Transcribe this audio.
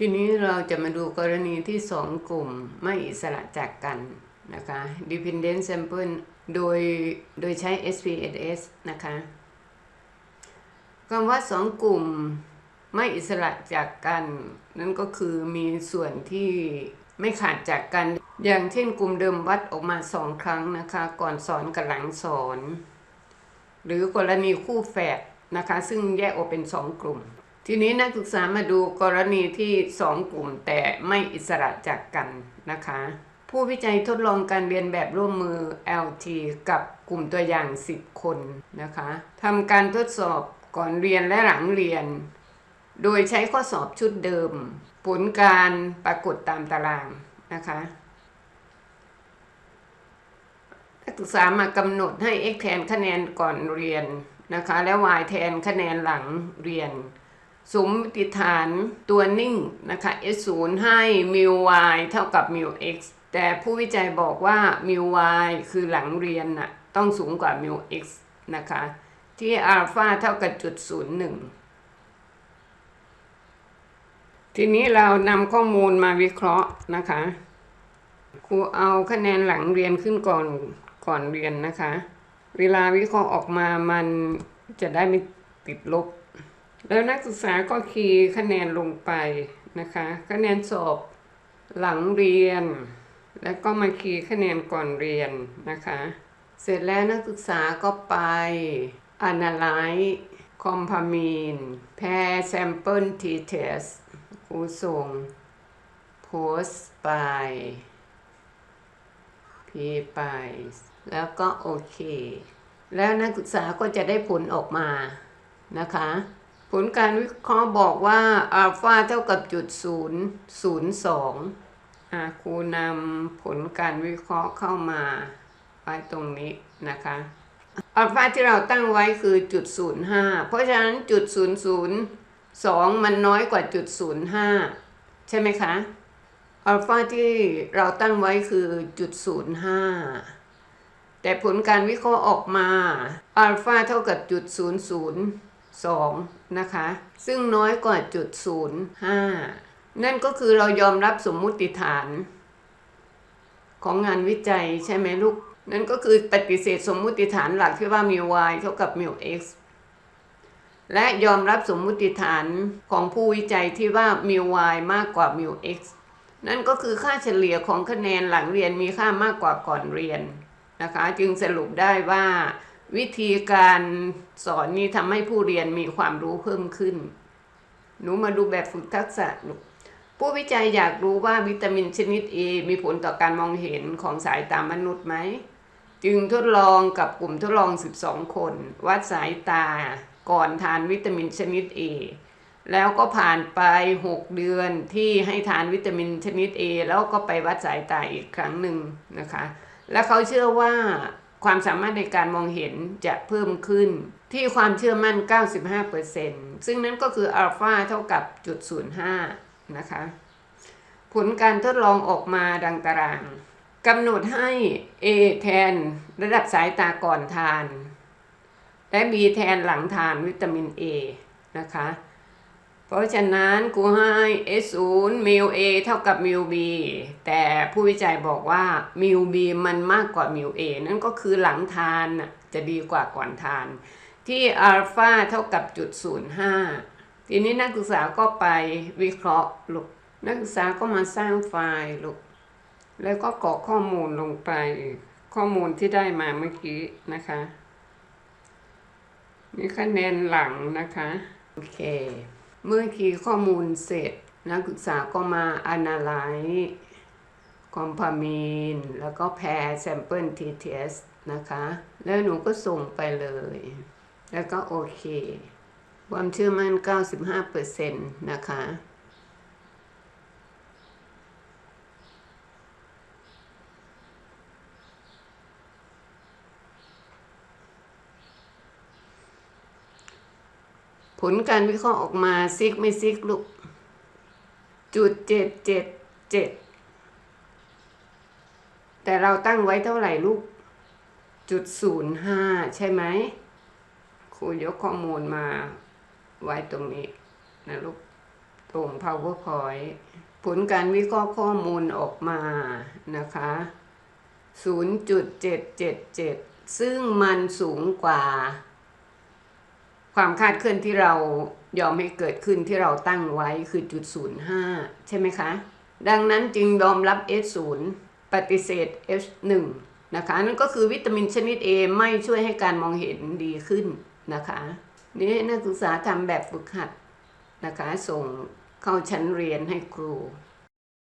ทีนี้เราจะมาดูกรณีที่สองกลุ่มไม่อิสระจากกันนะคะ dependent sample โดยโดยใช้ SPSS นะคะคำว่าสองกลุ่มไม่อิสระจากกัน นั่นก็คือมีส่วนที่ไม่ขาดจากกัน อย่างเช่นกลุ่มเดิมวัดออกมาสองครั้งนะคะ ก่อนสอนกับหลังสอน หรือกรณีคู่แฝดนะคะ ซึ่งแยกออกเป็นสองกลุ่ม ทีนี้นักศึกษามาดูกรณีที่สองกลุ่มแต่ไม่อิสระจากกันนะคะ ผู้วิจัยทดลองการเรียนแบบร่วมมือ LT กับกลุ่มตัวอย่าง 10 คนนะคะทำการทดสอบก่อนเรียนและหลังเรียน โดยใช้ข้อสอบชุดเดิม ผลการปรากฏตามตารางนะคะนักศึกษามากำหนดให้ x แทนคะแนนก่อนเรียนนะคะ และ y แทนคะแนนหลังเรียน สมมติฐานตัวนิ่งนะคะ s 0ให้ mu y เท่ากับ mu x แต่ผู้วิจัยบอกว่า mu y คือหลังเรียนน่ะต้องสูงกว่า mu x นะคะ ที่อัลฟาเท่ากับจุดศูนย์หนึ่งทีนี้เรานำข้อมูลมาวิเคราะห์นะคะ ครูเอาคะแนนหลังเรียนขึ้นก่อนก่อนเรียนนะคะ เวลาวิเคราะห์ออกมามันจะได้ไม่ติดลบ แล้วนักศึกษาก็คีย์คะแนนลงไปนะคะ คะแนนสอบหลังเรียน แล้วก็มาคีย์คะแนนก่อนเรียนนะคะ เสร็จแล้วนักศึกษาก็ไป analyze compamine pair sample t test ครูส่ง post ไป p ไป แล้วก็โอเค แล้วนักศึกษาก็จะได้ผลออกมานะคะ ผลการวิเคราะห์บอกว่าอัลฟาเท่ากับจุดศูนย์ศูนย์สองอาครูนำผลการวิเคราะห์เข้ามาไว้ตรงนี้นะคะอัลฟาที่เราตั้งไว้คือจุดศูนย์ห้าเพราะฉะนั้นจุดศูนย์ศูนย์สองมันน้อยกว่าจุดศูนย์ห้าใช่ไหมคะอัลฟาที่เราตั้งไว้คือจุดศูนย์ห้าแต่ผลการวิเคราะห์ออกมาอัลฟาเท่ากับจุดศูนย์ศูนย์ สองนะคะ ซึ่งน้อยกว่าจุดศูนย์ห้านั่นก็คือเรายอมรับสมมุติฐาน ของงานวิจัยใช่ไหมลูก นั่นก็คือปฏิเสธสมมุติฐานหลักที่ว่ามิว y เท่ากับมิว x และยอมรับสมมุติฐานของผู้วิจัยที่ว่ามิว y มากกว่ามิว x นั่นก็คือค่าเฉลี่ยของคะแนนหลังเรียนมีค่ามากกว่าก่อนเรียนนะคะ จึงสรุปได้ว่า วิธีการสอนนี้ทำให้ผู้เรียนมีความรู้เพิ่มขึ้น หนูมาดูแบบฝึกทักษะลูผู้วิจัยอยากรู้ว่าวิตามินชนิด A มีผลต่อการมองเห็นของสายตามนุษย์ไหม จึงทดลองกับกลุ่มทดลอง 12 คน วัดสายตาก่อนทานวิตามินชนิด A แล้วก็ผ่านไป 6 เดือนที่ให้ทานวิตามินชนิด A แล้วก็ไปวัดสายตาอีกครั้งหนึ่งนะคะ และเขาเชื่อว่า ความสามารถในการมองเห็นจะเพิ่มขึ้นที่ความเชื่อมั่น 95%ซึ่งนั้นก็คืออัลฟาเท่ากับจุด05 นะคะ ผลการทดลองออกมาดังตารางกำหนดให้ A แทนระดับสายตาก่อนทาน และ B แทนหลังทานวิตามิน A นะคะ เพราะฉะนั้นกูให้ S0 มิว A เท่ากับมิว B แต่ผู้วิจัยบอกว่ามิว B มันมากกว่ามิว A นั่นก็คือหลังทานจะดีกว่าก่อนทาน ที่อัลฟาเท่ากับจุด05ทีนี้นักศึกษาก็ไปวิเคราะห์ลูกนักศึกษาก็มาสร้างไฟล์ลูกแล้วก็กรอกข้อมูลลงไป ข้อมูลที่ได้มาเมื่อกี้นะคะนี่คะแนนหลังนะคะ โอเค เมื่อคีย์ข้อมูลเสร็จ นักศึกษาก็มา analyze คอมพามีนแล้วก็แพร์แซมเปิลทีเทสนะคะ แล้วหนูก็ส่งไปเลย แล้วก็โอเค ความเชื่อมั่น 95%นะคะ ผลการวิเคราะห์ออกมาซิกไม่ซิกลูกจุดเจ็ดเจ็ดเจ็ดแต่เราตั้งไว้เท่าไหร่ลูกจุดศูนย์ห้าใช่ไหมครูยกข้อมูลมาไว้ตรงนี้นะลูกตรง PowerPoint ผลการวิเคราะห์ข้อมูลออกมานะคะ 0.777 ซึ่งมันสูงกว่า ความคาดเคลื่อนที่เรายอมให้เกิดขึ้นที่เราตั้งไว้คือจุด05ใช่ไหมคะ ดังนั้นจึงยอมรับ S0 ปฏิเสธ F1 นะคะนั่นก็คือวิตามินชนิด A ไม่ช่วยให้การมองเห็นดีขึ้นนะคะนี่นักศึกษาทำแบบฝึกหัดนะคะ ส่งเข้าชั้นเรียนให้ครู